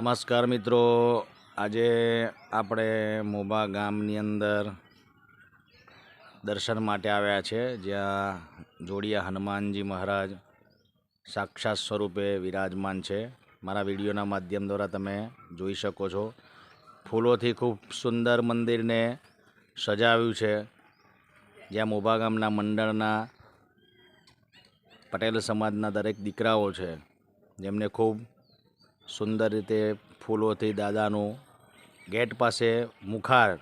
નમસ્કાર મિત્રો. આજે આપણે મોબા ગામની અંદર દર્શન માટે આવ્યા છે, જ્યાં જોડિયા હનુમાનજી મહારાજ સાક્ષાત સ્વરૂપે વિરાજમાન છે. મારા વિડીયોના માધ્યમ દ્વારા તમે જોઈ શકો છો. ફૂલોથી ખૂબ સુંદર મંદિરને સજાવ્યું છે. જ્યાં મોબા ગામના મંડળના પટેલ સમાજના દરેક દીકરાઓ છે. જેમને ખૂબ સુંદર રીતે ફૂલોથી દાદાનું ગેટ પાસે મુખાર,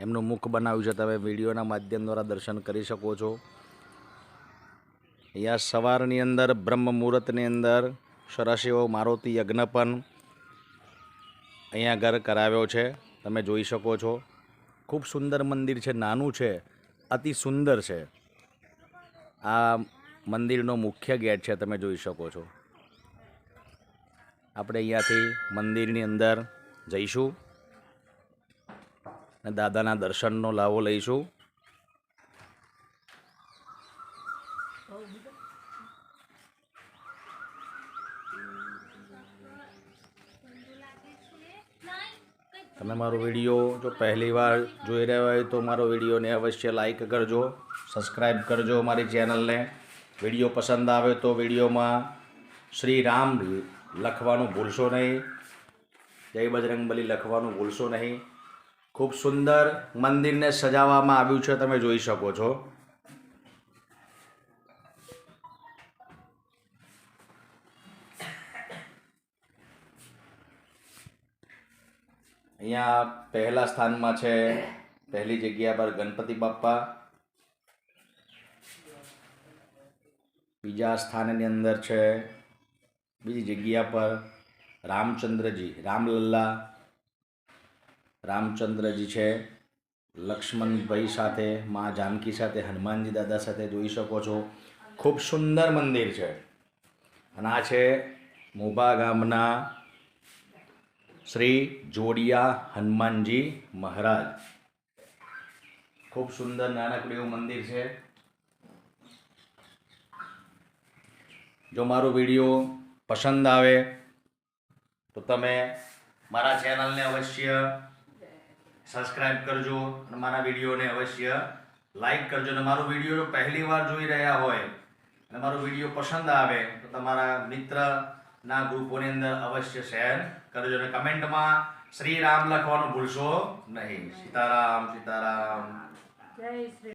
એમનું મુખ બનાવ્યું છે. તમે વિડીયોના માધ્યમ દ્વારા દર્શન કરી શકો છો. અહીંયા સવારની અંદર, બ્રહ્મ મુહૂર્તની અંદર સરસ એવો મારુતિ યજ્ઞ પણ અહીંયા ઘર કરાવ્યો છે. તમે જોઈ શકો છો. ખૂબ સુંદર મંદિર છે, નાનું છે, અતિ સુંદર છે. આ મંદિરનો મુખ્ય ગેટ છે, તમે જોઈ શકો છો. આપણે અહીંયાથી મંદિરની અંદર જઈશું અને દાદાના દર્શનનો લાવો લઈશું. તમે મારો વીડિયો જો પહેલી વાર જોઈ રહ્યા હોય તો મારો વિડીયોને અવશ્ય લાઈક કરજો સબસ્ક્રાઈબ કરજો મારી ચેનલને વીડિયો પસંદ આવે તો વિડીયોમાં શ્રી રામ લખવાનું ભૂલશો નહીં. જય બજરંગબલી લખવાનું ભૂલશો નહીં. ખૂબ સુંદર મંદિરને સજાવવામાં આવ્યું છે, તમે જોઈ શકો છો. અહીંયા પહેલા સ્થાનમાં છે, પહેલી જગ્યા પર ગણપતિ બાપ્પા. બીજા સ્થાનની અંદર છે બીજી જગ્યા પર રામચંદ્રજી, રામલલ્લા. રામચંદ્રજી છે. લક્ષ્મણભાઈ સાથે, મા જાનકી સાથે, હનુમાનજી દાદા સાથે જોઈ શકો છો. ખૂબ સુંદર મંદિર છે. અને આ છે મોબા ગામના શ્રી જોડિયા હનુમાનજી મહારાજ. ખૂબ સુંદર નાનકડું એવું મંદિર છે. જો મારો વીડિયો પસંદ આવે, તો તમે મારા ચેનલને અવશ્ય સબસ્ક્રાઈબ કરજો અને મારા વિડીયોને અવશ્ય લાઈક કરજો. અને મારો વીડિયો પહેલી વાર જોઈ રહ્યા હોય અને મારો વીડિયો પસંદ આવે, તો તમારા મિત્રના ગ્રુપોની અંદર અવશ્ય શેર કરજો. અને કમેન્ટમાં શ્રી રામ લખવાનું ભૂલશો નહીં. સીતારામ સીતારામ. જય શ્રી